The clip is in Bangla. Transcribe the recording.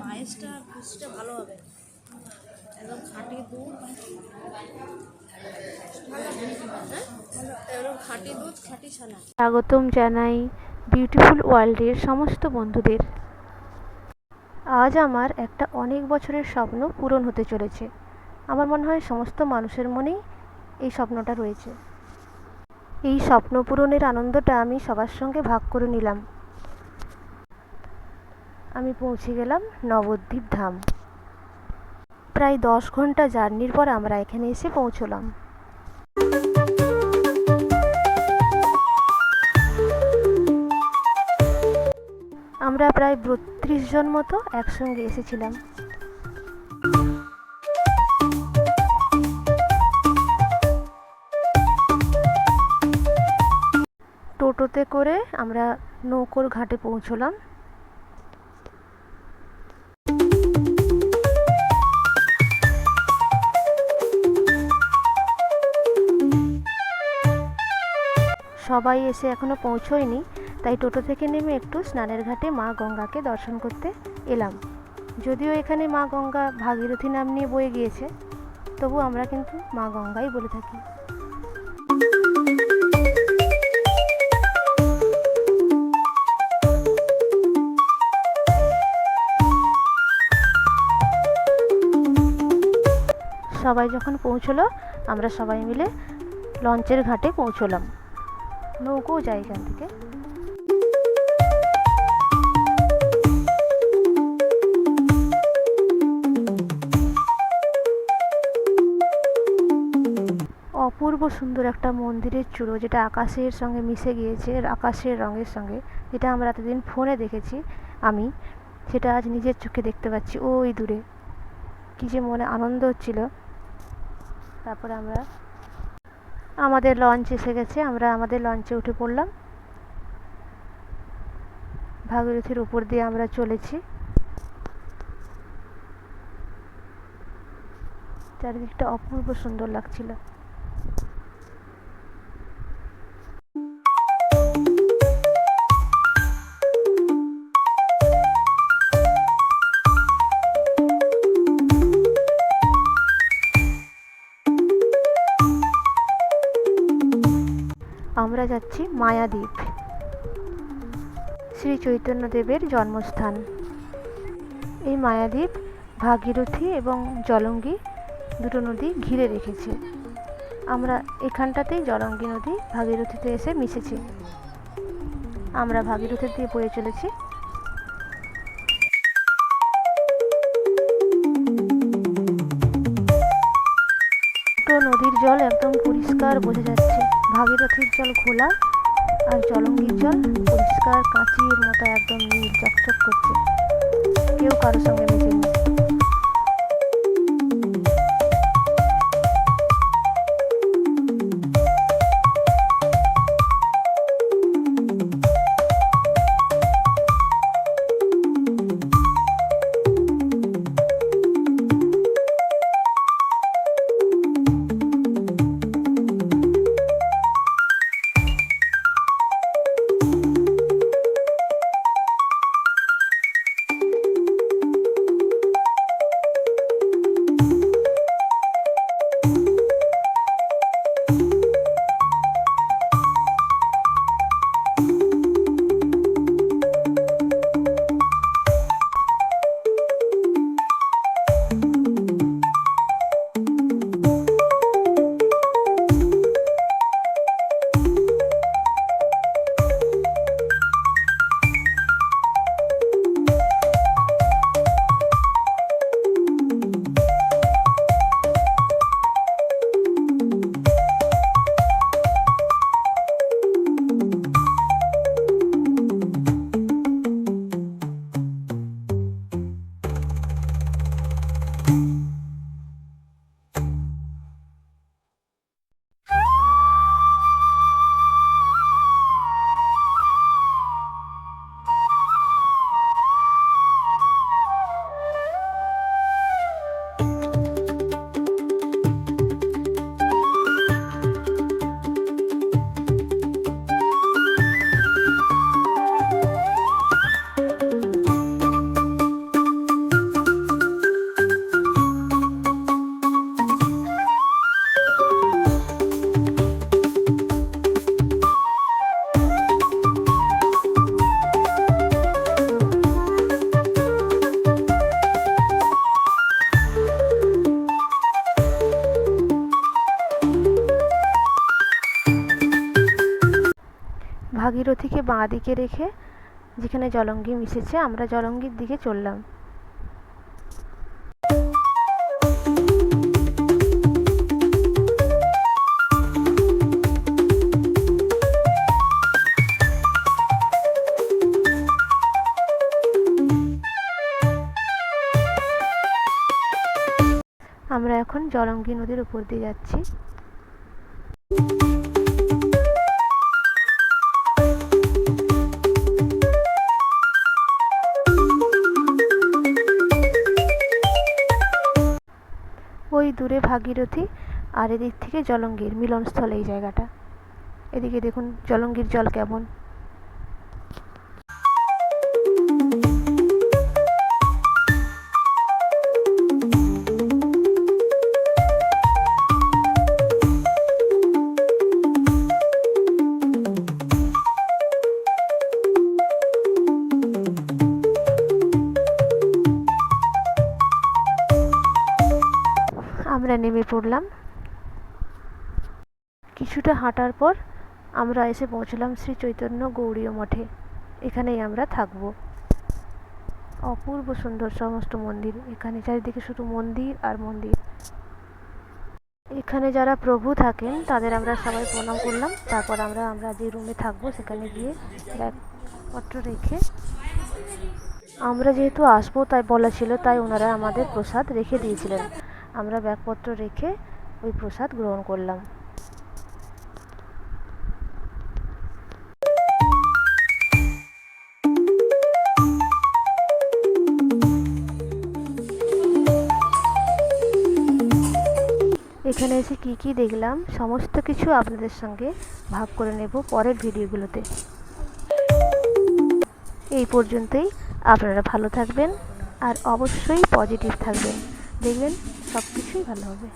পায়েসটা ভালো হবে। একদম খাঁটি স্বাগতম জানাই বিউটিফুল ওয়ার্ল্ডের সমস্ত বন্ধুদের। আজ আমার একটা অনেক বছরের স্বপ্ন পূরণ হতে চলেছে। আমার মনে হয় সমস্ত মানুষের মনেই এই স্বপ্নটা রয়েছে। এই স্বপ্ন পূরণের আনন্দটা আমি সবার সঙ্গে ভাগ করে নিলাম। আমি পৌঁছে গেলাম নবদ্বীপ ধাম। প্রায় দশ ঘণ্টা জার্নির পর আমরা এখানে এসে পৌঁছলাম। আমরা প্রায় বত্রিশ জন মতো একসঙ্গে এসেছিলাম। টোটোতে করে আমরা নৌকোর ঘাটে পৌঁছলাম। সবাই এসে এখনও পৌঁছোয়নি, তাই টোটো থেকে নেমে একটু স্নানের ঘাটে মা গঙ্গাকে দর্শন করতে এলাম। যদিও এখানে মা গঙ্গা ভাগীরথী নাম নিয়ে বয়ে গিয়েছে, তবু আমরা কিন্তু মা গঙ্গাই বলে থাকি। সবাই যখন পৌঁছলো, আমরা সবাই মিলে লঞ্চের ঘাটে পৌঁছলাম। নৌকো যায় এখান থেকে। অপূর্ব সুন্দর একটা মন্দিরের চূড়ো, যেটা আকাশের সঙ্গে মিশে গিয়েছে আকাশের রঙের সঙ্গে, যেটা আমরা এতদিন ফোনে দেখেছি, আমি, সেটা আজ নিজের চোখে দেখতে পাচ্ছি, ওই দূরে। কী যে মনে আনন্দ হচ্ছিল। তারপরে আমরা আমাদের লঞ্চ এসে গেছে, আমরা আমাদের লঞ্চে উঠে পড়লাম। ভাগীরথীর উপর দিয়ে আমরা চলেছি। চারিদিকটা অপূর্ব সুন্দর লাগছিল। আমরা যাচ্ছি মায়াদ্বীপ। শ্রী চৈতন্যদেবের জন্মস্থান। এই মায়াদ্বীপ ভাগীরথী এবং জলঙ্গি দুটো নদী ঘিরে রেখেছে। আমরা এখানটাতেই জলঙ্গি নদী ভাগীরথীতে এসে মিশেছি। আমরা ভাগীরথীর দিয়ে পড়ে চলেছি। জল একদম পরিষ্কার বোঝা যাচ্ছে। ভাগীরথীর জল খোলা আর জলঙ্গির জল পরিষ্কার কাঁচির মতো একদম নীল চকচক করছে। কেউ কারোর সঙ্গে মেশেনি। ভাগীরথীকে বাঁ দিকে রেখে যেখানে জলঙ্গি মিশেছে, আমরা জলঙ্গির দিকে চললাম। আমরা এখন জলঙ্গি নদীর উপর দিয়ে যাচ্ছি। দূরে ভাগীরথী আর এদিক থেকে জলঙ্গির মিলনস্থল এই জায়গাটা। এদিকে দেখুন জলঙ্গির জল কেমন। আমরা নেমে পড়লাম। কিছুটা হাঁটার পর আমরা এসে পৌঁছলাম শ্রী চৈতন্য গৌড়ীয় মঠে। এখানেই আমরা থাকব। অপূর্ব সুন্দর সমস্ত মন্দির। এখানে চারিদিকে শুধু মন্দির আর মন্দির। এখানে যারা প্রভু থাকেন, তাদের আমরা সবাই প্রণাম করলাম। তারপর আমরা আমরা যে রুমে থাকব, সেখানে গিয়ে ব্যাগপত্র রেখে আমরা যেহেতু আসব, তাই বলা ছিল, তাই ওনারা আমাদের প্রসাদ রেখে দিয়েছিলেন। আমরা ব্যাগপত্র রেখে ওই প্রসাদ গ্রহণ করলাম। এখানে এসে কি কি দেখলাম, সমস্ত কিছু আপনাদের সঙ্গে ভাগ করে নেব পরের ভিডিওগুলোতে। এই পর্যন্তই। আপনারা ভালো থাকবেন আর অবশ্যই পজিটিভ থাকবেন। দেখবেন সব কিছুই ভালো হবে।